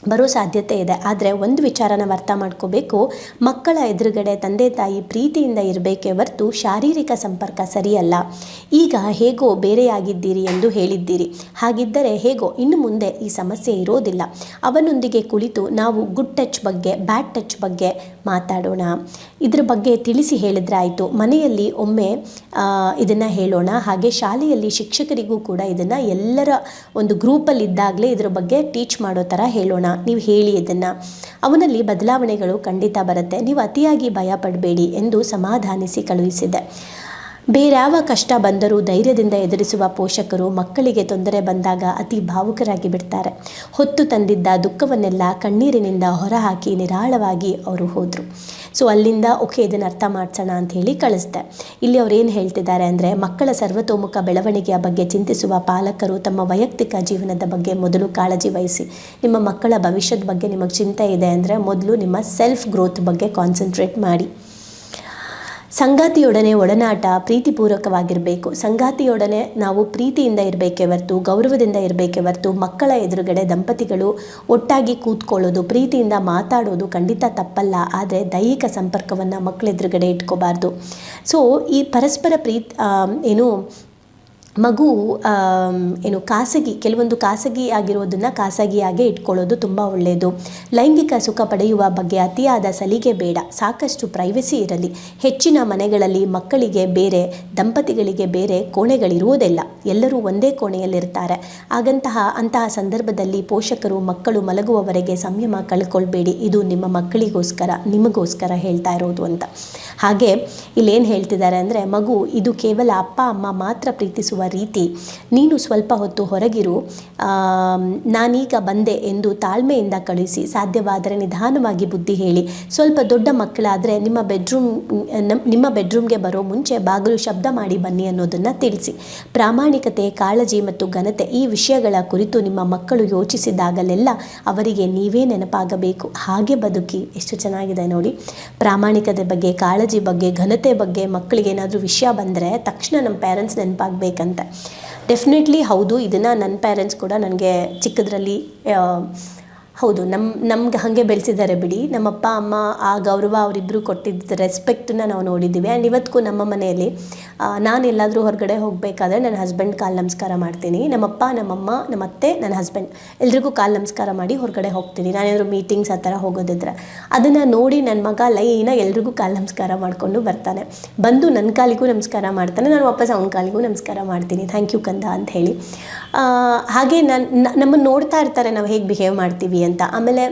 ಬರೋ ಸಾಧ್ಯತೆ ಇದೆ. ಆದರೆ ಒಂದು ವಿಚಾರನ ಅರ್ಥ ಮಾಡ್ಕೋಬೇಕು. ಮಕ್ಕಳ ಎದುರುಗಡೆ ತಂದೆ ತಾಯಿ ಪ್ರೀತಿಯಿಂದ ಇರಬೇಕೇ ಹೊರತು ಶಾರೀರಿಕ ಸಂಪರ್ಕ ಸರಿಯಲ್ಲ. ಈಗ ಹೇಗೋ ಬೇರೆಯಾಗಿದ್ದೀರಿ ಎಂದು ಹೇಳಿದ್ದೀರಿ. ಹಾಗಿದ್ದರೆ ಹೇಗೋ ಇನ್ನು ಮುಂದೆ ಈ ಸಮಸ್ಯೆ ಇರೋದಿಲ್ಲ. ಅವನೊಂದಿಗೆ ಕುಳಿತು ನಾವು ಗುಡ್ ಟಚ್ ಬಗ್ಗೆ, ಬ್ಯಾಡ್ ಟಚ್ ಬಗ್ಗೆ ಮಾತಾಡೋಣ. ಇದ್ರ ಬಗ್ಗೆ ತಿಳಿಸಿ ಹೇಳಿದ್ರಾಯಿತು ಮನೆಯಲ್ಲಿ ಒಮ್ಮೆ ಇದನ್ನು ಹೇಳೋಣ. ಹಾಗೆ ಶಾಲೆಯಲ್ಲಿ ಶಿಕ್ಷಕರಿಗೂ ಕೂಡ ಇದನ್ನು ಎಲ್ಲರ ಒಂದು ಗ್ರೂಪಲ್ಲಿ ಇದ್ದಾಗಲೇ ಇದ್ರ ಬಗ್ಗೆ ಟೀಚ್ ಮಾಡೋ ಥರ ಹೇಳೋಣ. ನೀವು ಹೇಳಿ ಇದನ್ನು. ಅವನಲ್ಲಿ ಬದಲಾವಣೆಗಳು ಖಂಡಿತ ಬರುತ್ತೆ. ನೀವು ಅತಿಯಾಗಿ ಭಯ ಪಡಬೇಡಿ ಎಂದು ಸಮಾಧಾನಿಸಿ ಕಳುಹಿಸಿದೆ. ಬೇರ್ಯಾವ ಕಷ್ಟ ಬಂದರೂ ಧೈರ್ಯದಿಂದ ಎದುರಿಸುವ ಪೋಷಕರು ಮಕ್ಕಳಿಗೆ ತೊಂದರೆ ಬಂದಾಗ ಅತಿ ಭಾವುಕರಾಗಿ ಬಿಡ್ತಾರೆ. ಹೊತ್ತು ತಂದಿದ್ದ ದುಃಖವನ್ನೆಲ್ಲ ಕಣ್ಣೀರಿನಿಂದ ಹೊರಹಾಕಿ ನಿರಾಳವಾಗಿ ಅವರು ಹೋದರು. ಸೊ, ಅಲ್ಲಿಂದ ಓಕೆ, ಇದನ್ನು ಅರ್ಥ ಮಾಡ್ಸೋಣ ಅಂತ ಹೇಳಿ ಕಳಿಸ್ದೆ. ಇಲ್ಲಿ ಏನು ಹೇಳ್ತಿದ್ದಾರೆ ಅಂದರೆ, ಮಕ್ಕಳ ಸರ್ವತೋಮುಖ ಬೆಳವಣಿಗೆಯ ಬಗ್ಗೆ ಚಿಂತಿಸುವ ಪಾಲಕರು ತಮ್ಮ ವೈಯಕ್ತಿಕ ಜೀವನದ ಬಗ್ಗೆ ಮೊದಲು ಕಾಳಜಿ ವಹಿಸಿ. ನಿಮ್ಮ ಮಕ್ಕಳ ಭವಿಷ್ಯದ ಬಗ್ಗೆ ನಿಮಗೆ ಚಿಂತೆ ಇದೆ ಅಂದರೆ, ಮೊದಲು ನಿಮ್ಮ ಸೆಲ್ಫ್ ಗ್ರೋತ್ ಬಗ್ಗೆ ಕಾನ್ಸಂಟ್ರೇಟ್ ಮಾಡಿ. ಸಂಗಾತಿಯೊಡನೆ ಒಡನಾಟ ಪ್ರೀತಿಪೂರ್ವಕವಾಗಿರಬೇಕು ಸಂಗಾತಿಯೊಡನೆ ನಾವು ಪ್ರೀತಿಯಿಂದ ಇರಬೇಕೆ ಹೊರತು ಗೌರವದಿಂದ ಇರಬೇಕೆ ಹೊರತು ಮಕ್ಕಳ ಎದುರುಗಡೆ ದಂಪತಿಗಳು ಒಟ್ಟಾಗಿ ಕೂತ್ಕೊಳ್ಳೋದು, ಪ್ರೀತಿಯಿಂದ ಮಾತಾಡೋದು ಖಂಡಿತ ತಪ್ಪಲ್ಲ. ಆದರೆ ದೈಹಿಕ ಸಂಪರ್ಕವನ್ನು ಮಕ್ಕಳ ಎದುರುಗಡೆ ಇಟ್ಕೋಬಾರ್ದು. ಸೊ ಈ ಪರಸ್ಪರ ಪ್ರೀತಿ ಏನು ಮಗು ಏನು ಖಾಸಗಿ, ಕೆಲವೊಂದು ಖಾಸಗಿ ಆಗಿರೋದನ್ನು ಖಾಸಗಿಯಾಗೇ ಇಟ್ಕೊಳ್ಳೋದು ತುಂಬ ಒಳ್ಳೆಯದು ಲೈಂಗಿಕ ಸುಖ ಪಡೆಯುವ ಬಗ್ಗೆ ಅತಿಯಾದ ಸಲಿಗೆ ಬೇಡ. ಸಾಕಷ್ಟು ಪ್ರೈವಸಿ ಇರಲಿ. ಹೆಚ್ಚಿನ ಮನೆಗಳಲ್ಲಿ ಮಕ್ಕಳಿಗೆ ಬೇರೆ, ದಂಪತಿಗಳಿಗೆ ಬೇರೆ ಕೋಣೆಗಳಿರುವುದಿಲ್ಲ. ಎಲ್ಲರೂ ಒಂದೇ ಕೋಣೆಯಲ್ಲಿರ್ತಾರೆ. ಹಾಗಂತಹ, ಅಂತಹ ಸಂದರ್ಭದಲ್ಲಿ ಪೋಷಕರು, ಮಕ್ಕಳು ಮಲಗುವವರೆಗೆ ಸಂಯಮ ಕಳ್ಕೊಳ್ಬೇಡಿ. ಇದು ನಿಮ್ಮ ಮಕ್ಕಳಿಗೋಸ್ಕರ, ನಿಮಗೋಸ್ಕರ ಹೇಳ್ತಾ ಇರೋದು ಅಂತ. ಹಾಗೆ ಇಲ್ಲೇನು ಹೇಳ್ತಿದ್ದಾರೆ ಅಂದರೆ ಮಗು ಇದು ಕೇವಲ ಅಪ್ಪ, ಅಮ್ಮ ಮಾತ್ರ ಪ್ರೀತಿಸುವ ರೀತಿ ನೀನು ಸ್ವಲ್ಪ ಹೊತ್ತು ಹೊರಗಿರು. ನಾನೀಗ ಬಂದೆ ಎಂದು ತಾಳ್ಮೆಯಿಂದ ಕಳಿಸಿ, ಸಾಧ್ಯವಾದರೆ ನಿಧಾನವಾಗಿ ಬುದ್ಧಿ ಹೇಳಿ. ಸ್ವಲ್ಪ ದೊಡ್ಡ ಮಕ್ಕಳಾದರೆ ನಿಮ್ಮ ಬೆಡ್ರೂಮ್ ನಮ್- ನಿಮ್ಮ ಬೆಡ್ರೂಮ್ಗೆ ಬರೋ ಮುಂಚೆ ಬಾಗಿಲು ಶಬ್ದ ಮಾಡಿ ಬನ್ನಿ ಅನ್ನೋದನ್ನು ತಿಳಿಸಿ. ಪ್ರಾಮಾಣಿಕತೆ, ಕಾಳಜಿ ಮತ್ತು ಘನತೆ ಈ ವಿಷಯಗಳ ಕುರಿತು ನಿಮ್ಮ ಮಕ್ಕಳು ಯೋಚಿಸಿದಾಗಲೆಲ್ಲ ಅವರಿಗೆ ನೀವೇ ನೆನಪಾಗಬೇಕು. ಹಾಗೆ ಬದುಕಿ, ಎಷ್ಟು ಚೆನ್ನಾಗಿದೆ ನೋಡಿ. ಪ್ರಾಮಾಣಿಕತೆ ಬಗ್ಗೆ, ಕಾಳಜಿ ಬಗ್ಗೆ, ಘನತೆ ಬಗ್ಗೆ ಮಕ್ಕಳಿಗೆ ಏನಾದರೂ ವಿಷಯ ಬಂದರೆ ತಕ್ಷಣ ನಮ್ಮ ಪೇರೆಂಟ್ಸ್ ನೆನಪಾಗಬೇಕಂತೆ ಡೆಫಿನೆಟ್ಲಿ ಹೌದು ಇದನ್ನು ನನ್ನ ಪೇರೆಂಟ್ಸ್ ಕೂಡ ನನಗೆ ಚಿಕ್ಕದ್ರಲ್ಲಿ ಹೌದು ನಮ್ಮ ನಮ್ಗೆ ಹಾಗೆ ಬೆಳೆಸಿದ್ದಾರೆ ಬಿಡಿ. ನಮ್ಮ ಅಪ್ಪ ಅಮ್ಮ, ಆ ಗೌರವ ಅವರಿಬ್ಬರು ಕೊಟ್ಟಿದ್ದ ರೆಸ್ಪೆಕ್ಟನ್ನ ನಾವು ನೋಡಿದ್ದೀವಿ. ಆ್ಯಂಡ್ ಇವತ್ತಿಗೂ ನಮ್ಮ ಮನೆಯಲ್ಲಿ ನಾನು ಎಲ್ಲಾದರೂ ಹೊರಗಡೆ ಹೋಗಬೇಕಾದ್ರೆ ನನ್ನ ಹಸ್ಬೆಂಡ್ ಕಾಲು ನಮಸ್ಕಾರ ಮಾಡ್ತೀನಿ. ನಮ್ಮಪ್ಪ, ನಮ್ಮಮ್ಮ ನಮ್ಮ ಅತ್ತೆ ನನ್ನ ಹಸ್ಬೆಂಡ್ ಎಲ್ರಿಗೂ ಕಾಲು ನಮಸ್ಕಾರ ಮಾಡಿ ಹೊರಗಡೆ ಹೋಗ್ತೀನಿ. ನಾನೇನಾದ್ರು ಮೀಟಿಂಗ್ಸ್ ಆ ಥರ ಹೋಗೋದಿದ್ರೆ ಅದನ್ನು ನೋಡಿ ನನ್ನ ಮಗ ಲೈನ ಎಲ್ರಿಗೂ ಕಾಲು ನಮಸ್ಕಾರ ಮಾಡಿಕೊಂಡು ಬರ್ತಾನೆ. ಬಂದು ನನ್ನ ಕಾಲಿಗೂ ನಮಸ್ಕಾರ ಮಾಡ್ತಾನೆ. ನಾನು ವಾಪಸ್ ಅವನ ಕಾಲಿಗೂ ನಮಸ್ಕಾರ ಮಾಡ್ತೀನಿ. ಥ್ಯಾಂಕ್ ಯು ಕಂದ ಅಂತ ಹೇಳಿ. ಹಾಗೆ ನನ್ನ ನಮ್ಮನ್ನು ನೋಡ್ತಾ ಇರ್ತಾರೆ ನಾವು ಹೇಗೆ ಬಿಹೇವ್ ಮಾಡ್ತೀವಿ ಅಂತ. ಆಮೇಲೆ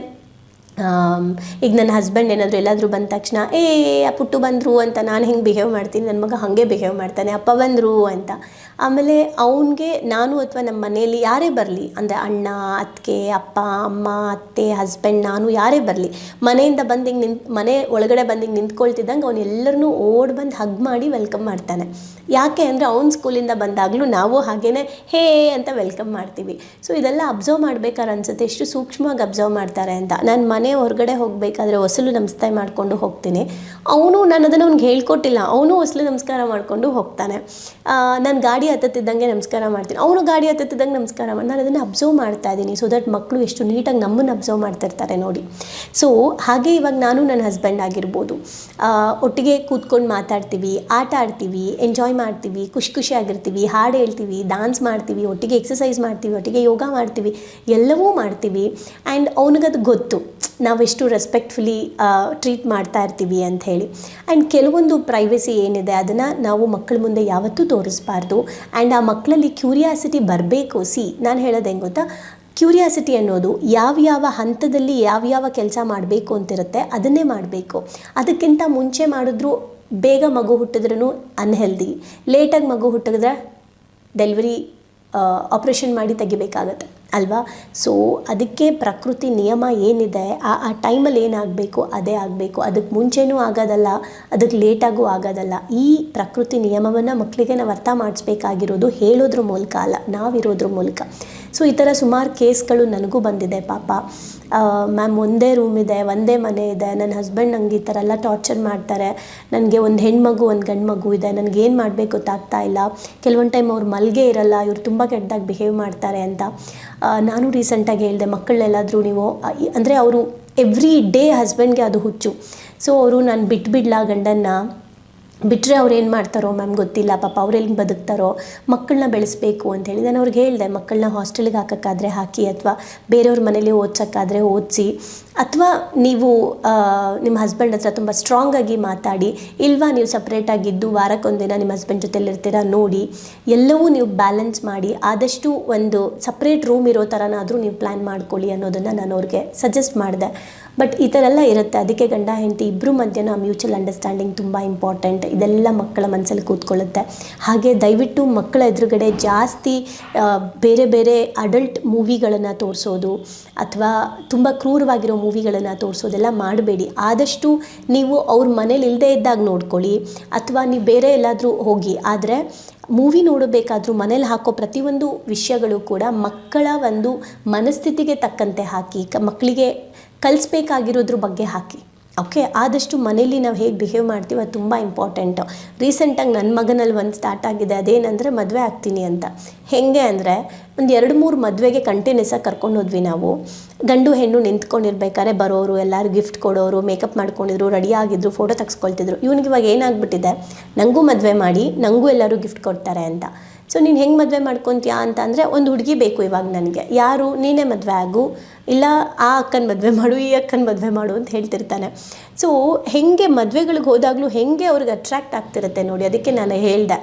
ಈಗ ನನ್ನ ಹಸ್ಬೆಂಡ್ ಏನಾದರೂ ಎಲ್ಲಾದರೂ ಬಂದ ತಕ್ಷಣ, ಏ ಪುಟ್ಟು ಬಂದರು ಅಂತ ನಾನು ಹಿಂಗೆ ಬಿಹೇವ್ ಮಾಡ್ತೀನಿ? ನನ್ನ ಮಗ ಹಾಗೆ ಬಿಹೇವ್ ಮಾಡ್ತಾನೆ. ಅಪ್ಪ ಬಂದರು ಅಂತ. ಆಮೇಲೆ ಅವನಿಗೆ ನಾನು ಅಥವಾ ನಮ್ಮ ಮನೆಯಲ್ಲಿ ಯಾರೇ ಬರಲಿ, ಅಂದರೆ ಅಣ್ಣ, ಅತ್ತಿಗೆ, ಅಪ್ಪ, ಅಮ್ಮ, ಅತ್ತೆ ಹಸ್ಬೆಂಡ್ ನಾನು ಯಾರೇ ಬರಲಿ, ಮನೆಯಿಂದ ಬಂದು ಹಿಂಗೆ ನಿಂತು, ಮನೆ ಒಳಗಡೆ ಬಂದು ಹಿಂಗೆ ನಿಂತ್ಕೊಳ್ತಿದ್ದಂಗೆ ಅವ್ನು ಎಲ್ಲರನ್ನೂ ಓಡ್ ಬಂದು ಹಗ್ ಮಾಡಿ ವೆಲ್ಕಮ್ ಮಾಡ್ತಾನೆ. ಯಾಕೆ ಅಂದರೆ ಅವ್ನ ಸ್ಕೂಲಿಂದ ಬಂದಾಗಲೂ ನಾವು ಹಾಗೇ ಹೇ ಅಂತ ವೆಲ್ಕಮ್ ಮಾಡ್ತೀವಿ. ಸೊ ಇದೆಲ್ಲ ಅಬ್ಸರ್ವ್ ಮಾಡ್ಬೇಕಾದ್ರೆ ಅನ್ಸುತ್ತೆ, ಎಷ್ಟು ಸೂಕ್ಷ್ಮವಾಗಿ ಅಬ್ಸರ್ವ್ ಮಾಡ್ತಾರೆ ಅಂತ. ನಾನು ಮನೆ ಹೊರಗಡೆ ಹೋಗಬೇಕಾದ್ರೆ ಹೊಸಲು ನಮಸ್ತೆ ಮಾಡಿಕೊಂಡು ಹೋಗ್ತೀನಿ. ಅವನು, ನಾನು ಅದನ್ನು ಅವ್ನಿಗೆ ಹೇಳ್ಕೊಟ್ಟಿಲ್ಲ, ಅವನು ಹೊಸಲು ನಮಸ್ಕಾರ ಮಾಡಿಕೊಂಡು ಹೋಗ್ತಾನೆ. ನಾನು ಗಾಡಿ ಹತ್ತತ್ತಿದ್ದಂಗೆ ನಮಸ್ಕಾರ ಮಾಡ್ತೀನಿ. ಅವನು ಗಾಡಿ ಹತ್ತತ್ತಿದ್ದಂಗೆ ನಮಸ್ಕಾರ ಮಾಡಿ ನಾನು ಅದನ್ನು ಅಬ್ಸರ್ವ್ ಮಾಡ್ತಾ ಇದ್ದೀನಿ ಸೊ ದಟ್ ಮಕ್ಕಳು ಎಷ್ಟು ನೀಟಾಗಿ ನಮ್ಮನ್ನು ಅಬ್ಸರ್ವ್ ಮಾಡ್ತಿರ್ತಾರೆ ನೋಡಿ. ಸೊ ಹಾಗೆ ಇವಾಗ ನಾನು ನನ್ನ ಹಸ್ಬೆಂಡ್ ಆಗಿರ್ಬೋದು. ಒಟ್ಟಿಗೆ ಕೂತ್ಕೊಂಡು ಮಾತಾಡ್ತೀವಿ, ಆಟ ಆಡ್ತೀವಿ ಎಂಜಾಯ್ ಮಾಡ್ತೀವಿ, ಖುಷಿ ಖುಷಿಯಾಗಿರ್ತೀವಿ ಹಾಡು ಹೇಳ್ತೀವಿ ಡಾನ್ಸ್ ಮಾಡ್ತೀವಿ, ಒಟ್ಟಿಗೆ ಎಕ್ಸಸೈಸ್ ಮಾಡ್ತೀವಿ, ಒಟ್ಟಿಗೆ ಯೋಗ ಮಾಡ್ತೀವಿ, ಎಲ್ಲವೂ ಮಾಡ್ತೀವಿ. ಆ್ಯಂಡ್ ಅವನಿಗದು ಗೊತ್ತು. ನಾವೆಷ್ಟು ರೆಸ್ಪೆಕ್ಟ್ಫುಲಿ ಟ್ರೀಟ್ ಮಾಡ್ತಾ ಇರ್ತೀವಿ ಅಂತ ಹೇಳಿ. ಆ್ಯಂಡ್ ಕೆಲವೊಂದು ಪ್ರೈವಸಿ ಏನಿದೆ, ಅದನ್ನು ನಾವು ಮಕ್ಕಳ ಮುಂದೆ ಯಾವತ್ತೂ ತೋರಿಸ್ಬಾರ್ದು. ಆ್ಯಂಡ್ ಆ ಮಕ್ಕಳಲ್ಲಿ ಕ್ಯೂರಿಯಾಸಿಟಿ ಬರಬೇಕು. ಸಿ ನಾನು ಹೇಳೋದು ಹೆಂಗೆ ಗೊತ್ತಾ? ಕ್ಯೂರಿಯಾಸಿಟಿ ಅನ್ನೋದು ಯಾವ್ಯಾವ ಹಂತದಲ್ಲಿ ಯಾವ್ಯಾವ ಕೆಲಸ ಮಾಡಬೇಕು ಅಂತಿರುತ್ತೆ, ಅದನ್ನೇ ಮಾಡಬೇಕು. ಅದಕ್ಕಿಂತ ಮುಂಚೆ ಮಾಡಿದ್ರು ಬೇಗ ಮಗು ಹುಟ್ಟಿದ್ರೂ ಅನ್ಹೆಲ್ದಿ ಲೇಟಾಗಿ ಮಗು ಹುಟ್ಟಿದ್ರೆ ಡೆಲಿವರಿ ಆಪ್ರೇಷನ್ ಮಾಡಿ ತೆಗಿಬೇಕಾಗತ್ತೆ. ಅಲ್ವಾ? ಸೊ ಅದಕ್ಕೆ ಪ್ರಕೃತಿ ನಿಯಮ ಏನಿದೆ, ಆ ಆ ಟೈಮಲ್ಲಿ ಏನಾಗಬೇಕು, ಅದೇ ಆಗಬೇಕು. ಅದಕ್ಕೆ ಮುಂಚೆನೂ ಆಗೋದಲ್ಲ, ಅದಕ್ಕೆ ಲೇಟಾಗೂ ಆಗೋದಲ್ಲ. ಈ ಪ್ರಕೃತಿ ನಿಯಮವನ್ನು ಮಕ್ಕಳಿಗೆ ನಾವು ಅರ್ಥ ಮಾಡಿಸ್ಬೇಕಾಗಿರೋದು ಹೇಳೋದ್ರ ಮೂಲಕ ಅಲ್ಲ, ನಾವಿರೋದ್ರ ಮೂಲಕ. ಸೊ ಈ ಥರ ಸುಮಾರು ಕೇಸ್ಗಳು ನನಗೂ ಬಂದಿದೆ, ಪಾಪ. ಮ್ಯಾಮ್ ಒಂದೇ ರೂಮ್ ಇದೆ, ಒಂದೇ ಮನೆ ಇದೆ. ನನ್ನ ಹಸ್ಬೆಂಡ್ ನಂಗೆ ಈ ಥರ ಎಲ್ಲ ಟಾರ್ಚರ್ ಮಾಡ್ತಾರೆ. ನನಗೆ ಒಂದು ಹೆಣ್ಮಗು, ಒಂದು ಗಂಡು ಮಗು ಇದೆ. ನನಗೆ ಏನು ಮಾಡಬೇಕು ಗೊತ್ತಾಗ್ತಾ ಇಲ್ಲ. ಕೆಲವೊಂದು ಟೈಮ್ ಅವ್ರು ಮಲ್ಗೆ ಇರಲ್ಲ, ಇವ್ರು ತುಂಬ ಕೆಟ್ಟದಾಗಿ ಬಿಹೇವ್ ಮಾಡ್ತಾರೆ ಅಂತ. ನಾನು ರೀಸೆಂಟಾಗಿ ಹೇಳಿದೆ ಮಕ್ಕಳನ್ನೆಲ್ಲಾದರೂ ನೀವು ಅಂದರೆ ಅವರು ಎವ್ರಿ ಡೇ ಹಸ್ಬೆಂಡ್ಗೆ ಅದು ಹುಚ್ಚು. ಸೊ ಅವರು ನಾನು ಬಿಟ್ಬಿಡ್ಲಾ ಗಂಡನ್ನ ಬಿಟ್ಟರೆ ಅವ್ರು ಏನು ಮಾಡ್ತಾರೋ ಮ್ಯಾಮ್ ಗೊತ್ತಿಲ್ಲ, ಪಾಪ ಅವ್ರು ಎಲ್ಲಿ ಬದುಕ್ತಾರೋ ಮಕ್ಕಳನ್ನ ಬೆಳೆಸ್ಬೇಕು ಅಂತ ಹೇಳಿ ನಾನು ಅವ್ರಿಗೆ ಹೇಳಿದೆ ಮಕ್ಕಳನ್ನ ಹಾಸ್ಟೆಲ್ಗೆ ಹಾಕೋಕ್ಕಾದರೆ ಹಾಕಿ ಅಥವಾ ಬೇರೆಯವ್ರ ಮನೇಲಿ ಓದ್ಸೋಕ್ಕಾದರೆ ಓದಿಸಿ, ಅಥವಾ ನೀವು ನಿಮ್ಮ ಹಸ್ಬೆಂಡ್ ಹತ್ರ ತುಂಬ ಸ್ಟ್ರಾಂಗಾಗಿ ಮಾತಾಡಿ, ಇಲ್ವಾ ನೀವು ಸಪ್ರೇಟಾಗಿದ್ದು ವಾರಕ್ಕೊಂದಿನ ನಿಮ್ಮ ಹಸ್ಬೆಂಡ್ ಜೊತೆಲಿರ್ತೀರ ನೋಡಿ, ಎಲ್ಲವೂ ನೀವು ಬ್ಯಾಲೆನ್ಸ್ ಮಾಡಿ, ಆದಷ್ಟು ಒಂದು ಸಪ್ರೇಟ್ ರೂಮ್ ಇರೋ ಥರನಾದರೂ ನೀವು ಪ್ಲ್ಯಾನ್ ಮಾಡ್ಕೊಳ್ಳಿ ಅನ್ನೋದನ್ನು ನಾನು ಅವ್ರಿಗೆ ಸಜೆಸ್ಟ್ ಮಾಡಿದೆ. ಬಟ್ ಈ ಥರ ಎಲ್ಲ ಇರುತ್ತೆ. ಅದಕ್ಕೆ ಗಂಡ, ಹೆಂಡತಿ ಇಬ್ಬರು ಮಧ್ಯನ ಮ್ಯೂಚುವಲ್ ಅಂಡರ್ಸ್ಟ್ಯಾಂಡಿಂಗ್ ತುಂಬ ಇಂಪಾರ್ಟೆಂಟ್ ಇದೆಲ್ಲ ಮಕ್ಕಳ ಮನಸ್ಸಲ್ಲಿ ಕೂತ್ಕೊಳ್ಳುತ್ತೆ. ಹಾಗೆ ದಯವಿಟ್ಟು ಮಕ್ಕಳ ಎದುರುಗಡೆ ಜಾಸ್ತಿ ಬೇರೆ ಬೇರೆ ಅಡಲ್ಟ್ ಮೂವಿಗಳನ್ನು ತೋರಿಸೋದು ಅಥವಾ ತುಂಬ ಕ್ರೂರವಾಗಿರೋ ಮೂವಿಗಳನ್ನು ತೋರಿಸೋದೆಲ್ಲ ಮಾಡಬೇಡಿ. ಆದಷ್ಟು ನೀವು ಅವ್ರ ಮನೇಲಿ ಇಲ್ಲದೇ ಇದ್ದಾಗ ನೋಡ್ಕೊಳ್ಳಿ ಅಥವಾ ನೀವು ಬೇರೆ ಎಲ್ಲಾದರೂ ಹೋಗಿ. ಆದರೆ ಮೂವಿ ನೋಡಬೇಕಾದ್ರೂ ಮನೇಲಿ ಹಾಕೋ ಪ್ರತಿಯೊಂದು ವಿಷಯಗಳು ಕೂಡ ಮಕ್ಕಳ ಒಂದು ಮನಸ್ಥಿತಿಗೆ ತಕ್ಕಂತೆ ಹಾಕಿ ಮಕ್ಕಳಿಗೆ ಕಲಿಸ್ಬೇಕಾಗಿರೋದ್ರ ಬಗ್ಗೆ ಹಾಕಿ. ಓಕೆ ಆದಷ್ಟು ಮನೇಲಿ ನಾವು ಹೇಗೆ ಬಿಹೇವ್ ಮಾಡ್ತೀವಿ ಅದು ತುಂಬ ಇಂಪಾರ್ಟೆಂಟು ರೀಸೆಂಟಾಗಿ ನನ್ನ ಮಗನಲ್ಲಿ ಒಂದು ಸ್ಟಾರ್ಟ್ ಆಗಿದೆ, ಅದೇನಂದರೆ ಮದುವೆ ಆಗ್ತೀನಿ ಅಂತ. ಹೇಗೆ ಅಂದರೆ, ಒಂದು ಎರಡು ಮೂರು ಮದುವೆಗೆ ಕಂಟಿನ್ಯೂಸ್ ಆಗಿ ಕರ್ಕೊಂಡು ಹೋದ್ವಿ ನಾವು. ಗಂಡು ಹೆಣ್ಣು ನಿಂತ್ಕೊಂಡಿರ್ಬೇಕಾದ್ರೆ ಬರೋರು, ಎಲ್ಲರೂ ಗಿಫ್ಟ್ ಕೊಡೋರು ಮೇಕಪ್ ಮಾಡ್ಕೊಂಡಿದ್ರು ರೆಡಿ ಆಗಿದ್ರು ಫೋಟೋ ತೆಗೆಸ್ಕೊಳ್ತಿದ್ರು. ಇವನಿಗೆ ಇವಾಗ ಏನಾಗ್ಬಿಟ್ಟಿದೆ ನನಗೂ ಮದುವೆ ಮಾಡಿ ನನಗೂ ಎಲ್ಲರೂ ಗಿಫ್ಟ್ ಕೊಡ್ತಾರೆ ಅಂತ. ಸೊ ನೀನು ಹೆಂಗೆ ಮದುವೆ ಮಾಡ್ಕೊತೀಯಾ ಅಂತ ಅಂದರೆ ಒಂದು ಹುಡುಗಿ ಬೇಕು ಇವಾಗ ನನಗೆ. ಯಾರು? ನೀನೇ ಮದುವೆ ಆಗು. ಇಲ್ಲ, ಆ ಅಕ್ಕನ ಮದುವೆ ಮಾಡು, ಈ ಅಕ್ಕನ ಮದುವೆ ಮಾಡು ಅಂತ ಹೇಳ್ತಿರ್ತಾನೆ. ಸೊ ಹೆಂಗೆ ಮದುವೆಗಳಿಗೆ ಹೋದಾಗಲೂ ಹೆಂಗೆ ಅವ್ರಿಗೆ ಅಟ್ರ್ಯಾಕ್ಟ್ ಆಗ್ತಿರುತ್ತೆ ನೋಡಿ, ಅದಕ್ಕೆ ನಾನು ಹೇಳ್ದೆ.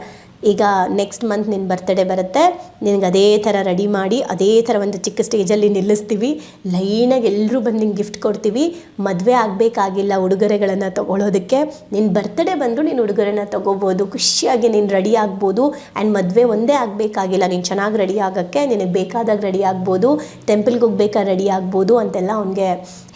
ಈಗ ನೆಕ್ಸ್ಟ್ ಮಂತ್ ನಿನ್ನ ಬರ್ತಡೇ ಬರುತ್ತೆ. ನಿನಗೆ ಅದೇ ಥರ ರೆಡಿ ಮಾಡಿ, ಅದೇ ಥರ ಒಂದು ಚಿಕ್ಕ ಸ್ಟೇಜಲ್ಲಿ ನಿಲ್ಲಿಸ್ತೀವಿ. ಲೈನಾಗಿ ಎಲ್ಲರೂ ಬಂದು ನಿಂಗೆ ಗಿಫ್ಟ್ ಕೊಡ್ತೀವಿ. ಮದುವೆ ಆಗಬೇಕಾಗಿಲ್ಲ ಉಡುಗೊರೆಗಳನ್ನು ತೊಗೊಳೋದಕ್ಕೆ. ನಿನ್ನ ಬರ್ತಡೇ ಬಂದರೂ ನೀನು ಉಡುಗೊರೆನ ತೊಗೋಬೋದು. ಖುಷಿಯಾಗಿ ನೀನು ರೆಡಿ ಆಗ್ಬೋದು. ಆ್ಯಂಡ್ ಮದುವೆ ಒಂದೇ ಆಗಬೇಕಾಗಿಲ್ಲ. ನೀನು ಚೆನ್ನಾಗಿ ರೆಡಿ ಆಗೋಕ್ಕೆ ನಿನಗೆ ಬೇಕಾದಾಗ ರೆಡಿ ಆಗ್ಬೋದು. ಟೆಂಪಲ್ಗೆ ಹೋಗ್ಬೇಕಾದ್ರೆ ರೆಡಿ ಆಗ್ಬೋದು ಅಂತೆಲ್ಲ ಅವನಿಗೆ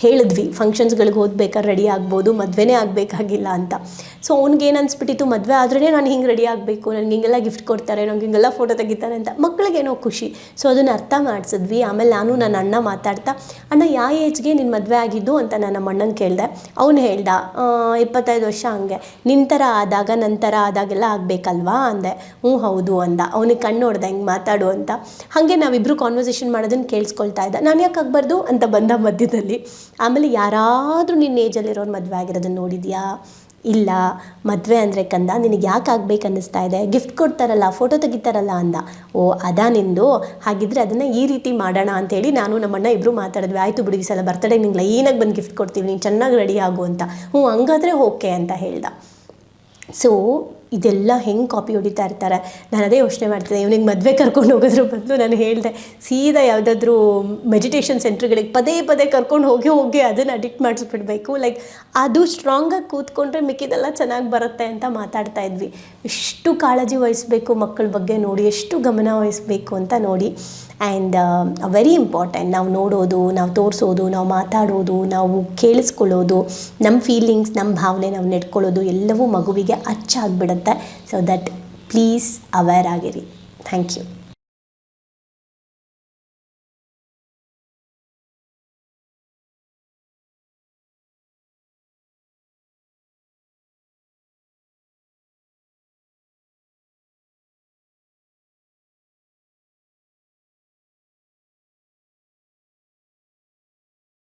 ಹೇಳಿದ್ವಿ. ಫಂಕ್ಷನ್ಸ್ಗಳಿಗೆ ಹೋಗ್ಬೇಕಾದ್ರೆ ರೆಡಿ ಆಗ್ಬೋದು. ಮದುವೆನೇ ಆಗಬೇಕಾಗಿಲ್ಲ ಅಂತ. ಸೊ ಅವ್ನಿಗೆ ಏನು ಅನ್ಸ್ಬಿಟ್ಟಿತ್ತು? ಮದುವೆ ಆದ್ರೇ ನಾನು ಹಿಂಗೆ ರೆಡಿ ಆಗಬೇಕು. ನನಗೆ ಹಿಂಗೆ ಹಿಂಗೆಲ್ಲ ಗಿಫ್ಟ್ ಕೊಡ್ತಾರೆ ನಂಗೆ ಹಿಂಗೆಲ್ಲ ಫೋಟೋ ತೆಗಿತಾರೆ ಅಂತ ಮಕ್ಕಳಿಗೇನೋ ಖುಷಿ. ಸೊ ಅದನ್ನು ಅರ್ಥ ಮಾಡಿಸಿದ್ವಿ. ಆಮೇಲೆ ನಾನು ನನ್ನ ಅಣ್ಣ ಮಾತಾಡ್ತಾ ಅಣ್ಣ ಯಾವ ಏಜ್ಗೆ ನಿನ್ನ ಮದುವೆ ಆಗಿದ್ದು? ಅಂತ ನನ್ನ ಅಣ್ಣನ ಕೇಳಿದೆ. ಅವನು ಹೇಳ್ದ "ಆ, ಇಪ್ಪತ್ತೈದು ವರ್ಷ ಹಂಗೆ. ನಿನ್ನ ಥರ ಆದಾಗ ನನ್ನ ಥರ ಆದಾಗೆಲ್ಲ ಆಗಬೇಕಲ್ವಾ? ಅಂದೆ. ಹ್ಞೂ ಹೌದು ಅಂದ. ಅವನಿಗೆ ಕಣ್ಣು ಹೊಡೆದ ಹಿಂಗೆ ಮಾತಾಡು ಅಂತ. ಹಾಗೆ ನಾವಿಬ್ಬರು ಕಾನ್ವರ್ಸೇಷನ್ ಮಾಡೋದನ್ನು ಕೇಳಿಸ್ಕೊಳ್ತಾ ಇದ್ದ. ನಾನು ಯಾಕೆ ಆಗಬಾರ್ದು? ಅಂತ ಬಂದ ಮಧ್ಯದಲ್ಲಿ. ಆಮೇಲೆ ಯಾರಾದರೂ ನಿನ್ನ ಏಜಲ್ಲಿರೋರು ಮದುವೆ ಆಗಿರೋದನ್ನು ನೋಡಿದ್ಯಾ? ಇಲ್ಲ, ಮದುವೆ ಅಂದರೆ ಕಂದ, ನಿನಗೆ ಯಾಕೆ ಆಗ್ಬೇಕು ಅನ್ನಿಸ್ತಾ ಇದೆ? ಗಿಫ್ಟ್ ಕೊಡ್ತಾರಲ್ಲ ಫೋಟೋ ತೆಗಿತಾರಲ್ಲ ಅಂದ. ಓ, ಅದಾ ನಿಂದು? ಹಾಗಿದ್ರೆ ಅದನ್ನು ಈ ರೀತಿ ಮಾಡೋಣ ಅಂತೇಳಿ ನಾನು ನಮ್ಮಣ್ಣ ಇಬ್ಬರು ಮಾತಾಡಿದ್ವಿ. ಆಯಿತು ಬಿಡಿ ಸಲ ಬರ್ತಡೇ ನಿಂಗೆ ಲೈನಾಗಿ ಬಂದು ಗಿಫ್ಟ್ ಕೊಡ್ತೀವಿ? ನೀನು ಚೆನ್ನಾಗಿ ರೆಡಿ ಆಗು ಅಂತ. ಹ್ಞೂ, ಹಂಗಾದ್ರೆ ಓಕೆ ಅಂತ ಹೇಳ್ದ. ಸೊ ಇದೆಲ್ಲ ಹೆಂಗೆ ಕಾಪಿ ಹೊಡಿತಾ ಇರ್ತಾರೆ? ನಾನು ಅದೇ ಯೋಚನೆ ಮಾಡ್ತಿದ್ದೆ, ಇವನಿಗೆ ಮದುವೆ ಕರ್ಕೊಂಡು ಹೋಗೋದ್ರ ಬದಲು ನಾನು ಹೇಳಿದೆ, ಸೀದಾ ಯಾವುದಾದ್ರೂ ಮೆಡಿಟೇಷನ್ ಸೆಂಟ್ರ್ಗಳಿಗೆ ಪದೇ ಪದೇ ಕರ್ಕೊಂಡು ಹೋಗಿ ಹೋಗಿ ಅದನ್ನು ಅಡಿಕ್ಟ್ ಮಾಡಿಸ್ಬಿಡ್ಬೇಕು. ಲೈಕ್ ಅದು ಸ್ಟ್ರಾಂಗಾಗಿ ಕೂತ್ಕೊಂಡ್ರೆ ಮಿಕ್ಕಿದೆಲ್ಲ ಚೆನ್ನಾಗಿ ಬರುತ್ತೆ ಅಂತ ಮಾತಾಡ್ತಾ ಇದ್ವಿ. ಎಷ್ಟು ಕಾಳಜಿ ವಹಿಸ್ಬೇಕು ಮಕ್ಕಳ ಬಗ್ಗೆ ನೋಡಿ, ಎಷ್ಟು ಗಮನ ವಹಿಸ್ಬೇಕು ಅಂತ ನೋಡಿ. ಆ್ಯಂಡ್ ವೆರಿ ಇಂಪಾರ್ಟೆಂಟ್ ನಾವು ನೋಡೋದು, ನಾವು ತೋರಿಸೋದು, ನಾವು ಮಾತಾಡೋದು, ನಾವು ಕೇಳಿಸ್ಕೊಳ್ಳೋದು ನಮ್ಮ ಫೀಲಿಂಗ್ಸ್ ನಮ್ಮ ಭಾವನೆ ನಾವು ನೆಡ್ಕೊಳ್ಳೋದು ಎಲ್ಲವೂ ಮಗುವಿಗೆ ಅಚ್ಚಾಗ್ಬಿಡುತ್ತೆ. ಸೊ ದಟ್ ಪ್ಲೀಸ್ ಅವೇರ್ ಆಗಿರಿ. Thank you